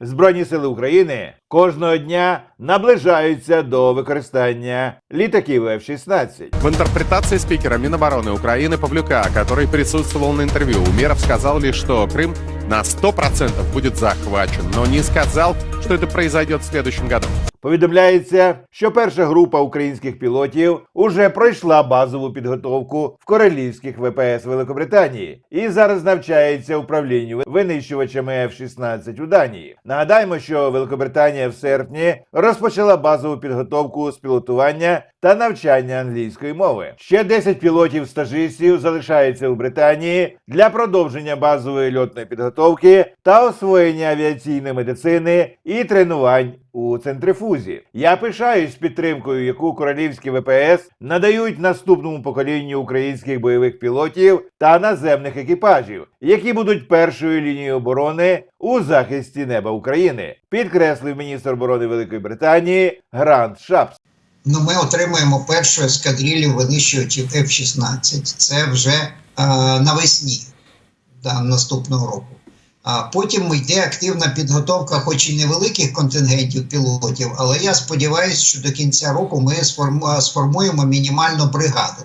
Збройні сили України кожного дня наближаються до використання літаків F-16. В интерпретации спикера Минобороны Украины Павлюка, который присутствовал на интервью, Умеров сказал лишь, что Крым на 100% будет захвачен, но не сказал, что это произойдет в следующем году. Повідомляється, що перша група українських пілотів уже пройшла базову підготовку в королівських ВПС Великобританії і зараз навчається управлінню винищувачами F-16 у Данії. Нагадаємо, що Великобританія в серпні розпочала базову підготовку з пілотування та навчання англійської мови. Ще 10 пілотів-стажистів залишаються у Британії для продовження базової льотної підготовки та освоєння авіаційної медицини і тренувань у центрифузі. Я пишаюсь підтримкою, яку королівські ВПС надають наступному поколінню українських бойових пілотів та наземних екіпажів, які будуть першою лінією оборони у захисті неба України, підкреслив міністр оборони Великої Британії Грант Шапс. Ну, ми отримуємо першу ескадрилью винищувачів F-16. Це вже е, навесні да, наступного року. А потім йде активна підготовка, хоч і невеликих контингентів пілотів, але я сподіваюся, що до кінця року ми сформуємо мінімальну бригаду.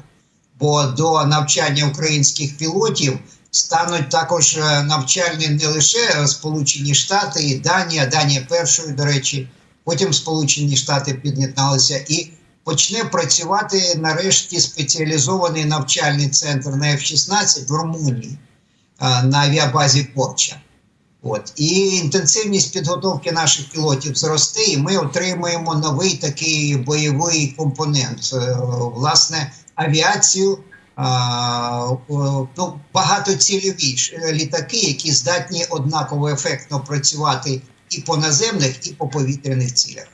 Бо до навчання українських пілотів стануть також е, навчальні не лише Сполучені Штати і Данія, Данія першою, до речі, потім Сполучені Штати під'єдналися і почне працювати нарешті спеціалізований навчальний центр на F-16 в Румунії на авіабазі Порча. От і інтенсивність підготовки наших пілотів зросте, і ми отримуємо новий такий бойовий компонент. Е, Власне, авіацію, ну, багатоцільові е, літаки, які здатні однаково ефектно працювати і по наземних, і по повітряних цілях.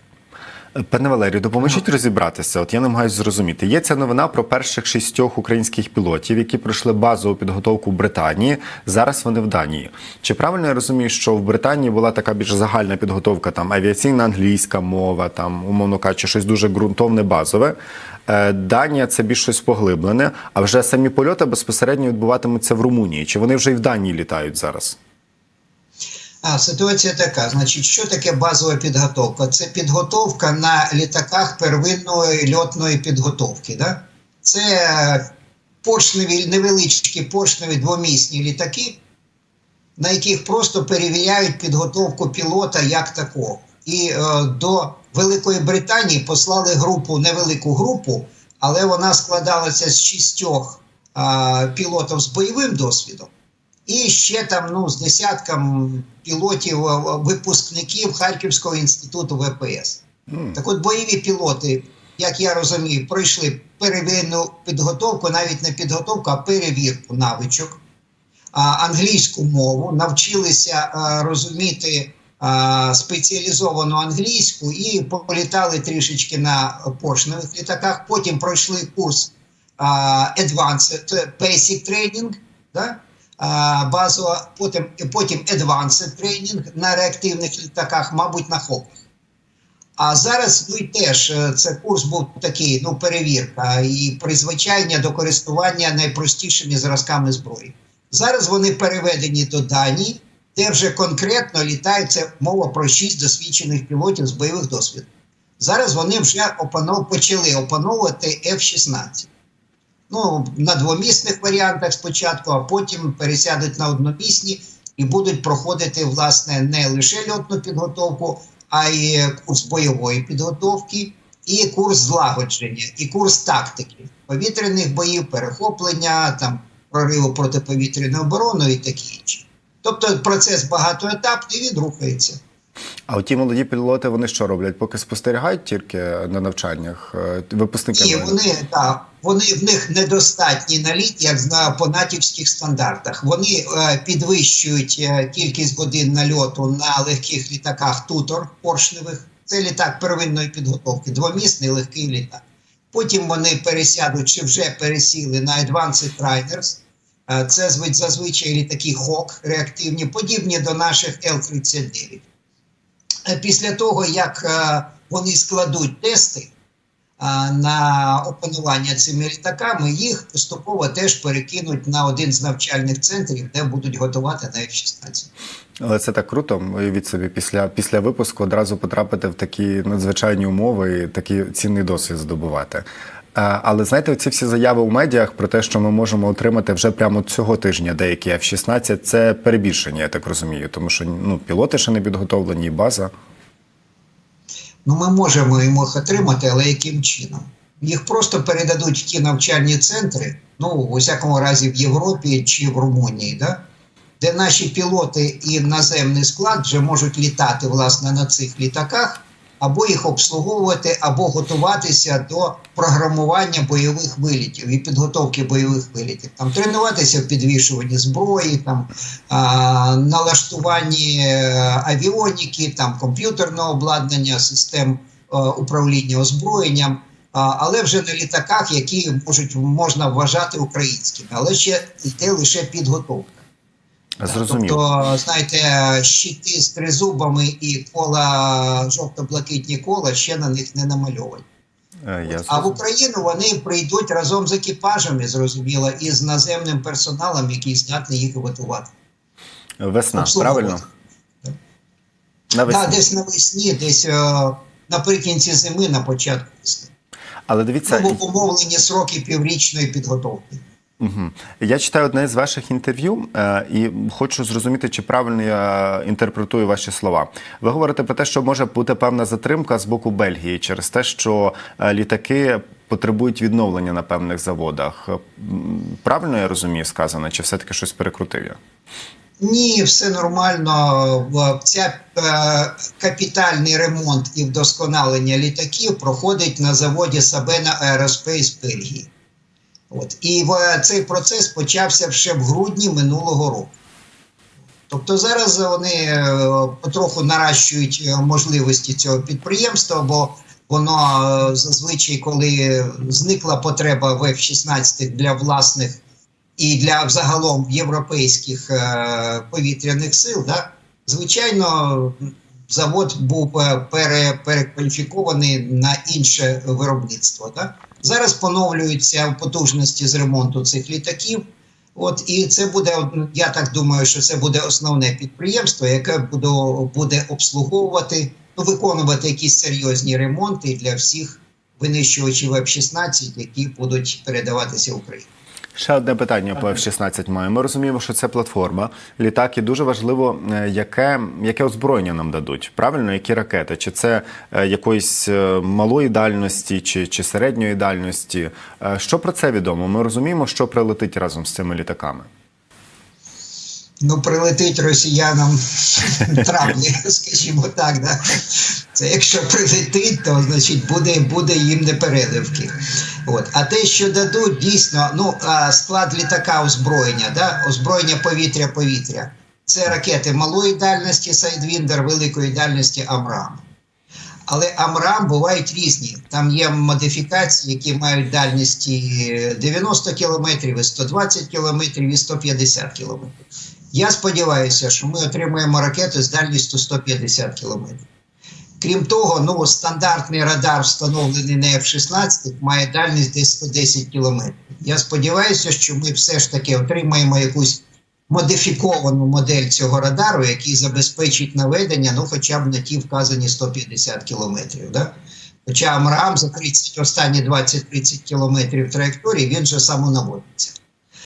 Пане Валерію, допоможіть розібратися. От я намагаюся зрозуміти. Є ця новина про перших шістьох українських пілотів, які пройшли базову підготовку в Британії. Зараз вони в Данії. Чи правильно я розумію, що в Британії була така більш загальна підготовка, там авіаційна англійська мова, там умовно кажучи, щось дуже ґрунтовне базове. Е, Данія це більш щось поглиблене, а вже самі польоти безпосередньо відбуватимуться в Румунії. Чи вони вже і в Данії літають зараз? А, ситуація така: значить, що таке базова підготовка? Це підготовка на літаках первинної льотної підготовки. Да? Це поршневі, невеличкі поршневі двомісні літаки, на яких просто перевіряють підготовку пілота як такого. І е, до Великої Британії послали групу, невелику групу, але вона складалася з шістьох е, пілотів з бойовим досвідом. І ще там ну, з десятком пілотів, е, випускників Харківського інституту ВПС. Так от бойові пілоти, як я розумію, пройшли первинну підготовку, навіть не підготовку, а перевірку навичок, а, англійську мову, навчилися а, розуміти а, спеціалізовану англійську і політали трішечки на поршневих літаках. Потім пройшли курс а, Advanced Basic Training, да? А, базова, потім, потім Advanced Training на реактивних літаках, мабуть, на хопах. А зараз ну і теж е, це курс був такий, ну, перевірка і призвичання до користування найпростішими зразками зброї. Зараз вони переведені до Данії, де вже конкретно літають це мова про шість досвідчених пілотів з бойових досвідів. Зараз вони вже опанов, почали опановувати F-16. Ну, на двомісних варіантах спочатку, а потім пересядуть на одномісні і будуть проходити, власне, не лише льотну підготовку, а й курс бойової підготовки, і курс злагодження, і курс тактики, повітряних боїв, перехоплення, там, прориву протиповітряної оборони і таке інше. Тобто процес багатоетапний, він рухається. А ті молоді пілоти, вони що роблять? Поки спостерігають тільки на навчаннях е, випускники. Ні, вони, так, вони в них недостатній наліт, як на по натівських стандартах. Вони е, підвищують е, кількість годин нальоту на легких літаках тутор поршневих. Це літак первинної підготовки, двомісний легкий літак. Потім вони пересядуть чи вже пересіли на Advanced Riders. Е, Це зазвичай літаки Hawk реактивні, подібні до наших Л-39. Е, Після того, як е, вони складуть тести, на опанування цими літаками, їх поступово теж перекинуть на один з навчальних центрів, де будуть готувати на F-16. Але це так круто. Уявіть собі, після, після випуску одразу потрапити в такі надзвичайні умови і такий цінний досвід здобувати. Е, Але знаєте, ці всі заяви у медіах про те, що ми можемо отримати вже прямо цього тижня деякі F-16, це перебільшення, я так розумію, тому що ну, пілоти ще не підготовлені, і база. Ну, ми можемо їх отримати, але яким чином? Їх просто передадуть в ті навчальні центри, ну, у всякому разі, в Європі чи в Румунії, да? де наші пілоти і наземний склад вже можуть літати власне на цих літаках, або їх обслуговувати, або готуватися до програмування бойових вилітів і підготовки бойових вилітів. Там тренуватися в підвішуванні зброї, там а, налаштуванні е, авіоніки, там комп'ютерного обладнання, систем е, управління озброєнням. Але вже на літаках, які можуть можна вважати українськими, але ще йде лише підготовка. Зрозумів. Тобто, знаєте, щити з тризубами і кола жовто-блакитні кола ще на них не намальовані. Е, Я А в. Україну вони прийдуть разом з екіпажами, зрозуміло, і з наземним персоналом, який здатний їх готувати. Весна, правильно? Да, Навесні. десь навесні, десь е, наприкінці зими, на початку весни. Але дивіться, Тому умовлені сроки піврічної підготовки. Угу. Я читаю одне з ваших інтерв'ю е, і хочу зрозуміти, чи правильно я інтерпретую ваші слова. Ви говорите про те, що може бути певна затримка з боку Бельгії через те, що е, літаки потребують відновлення на певних заводах. Правильно я розумію сказано, чи все-таки щось перекрутив я? Ні, все нормально. Ця е, капітальний ремонт і вдосконалення літаків проходить на заводі Aerospace в Бельгії. От. І в, цей процес почався ще в грудні минулого року. Тобто зараз вони е, потроху наращують е, можливості цього підприємства, бо воно е, зазвичай, коли зникла потреба в F-16 для власних і для загалом європейських е, повітряних сил, да, звичайно, завод був е, перекваліфікований на інше виробництво. Да. Зараз поновлюються потужності з ремонту цих літаків. От і це буде, я так думаю, що це буде основне підприємство, яке буде, буде обслуговувати, ну, виконувати якісь серйозні ремонти для всіх винищувачів F-16, які будуть передаватися Україні. Ще одне питання по F-16 маю. Ми розуміємо, що це платформа, літак, і дуже важливо, е, яке, яке озброєння нам дадуть. Правильно, які ракети? Чи це е, якоїсь е, малої дальності, чи, чи середньої дальності? Що про це відомо? Ми розуміємо, що прилетить разом з цими літаками. Ну, прилетить росіянам травні, скажімо так. Да? Це якщо прилетить, то значить буде, буде їм непереливки. От. А те, що дадуть, дійсно, ну, склад літака озброєння, да? озброєння повітря-повітря. Це ракети малої дальності Сайдвіндер, великої дальності Амрам. Але Амрам бувають різні. Там є модифікації, які мають дальності 90 кілометрів, і 120 кілометрів, і 150 кілометрів. Я сподіваюся, що ми отримаємо ракети з дальністю 150 кілометрів. Крім того, ну, стандартний радар, встановлений на F-16, має дальність десь 110 кілометрів. Я сподіваюся, що ми все ж таки отримаємо якусь модифіковану модель цього радару, який забезпечить наведення, ну, хоча б на ті вказані 150 кілометрів. Да? Хоча Амрам за 30, останні 20-30 кілометрів траєкторії він же самонаводиться.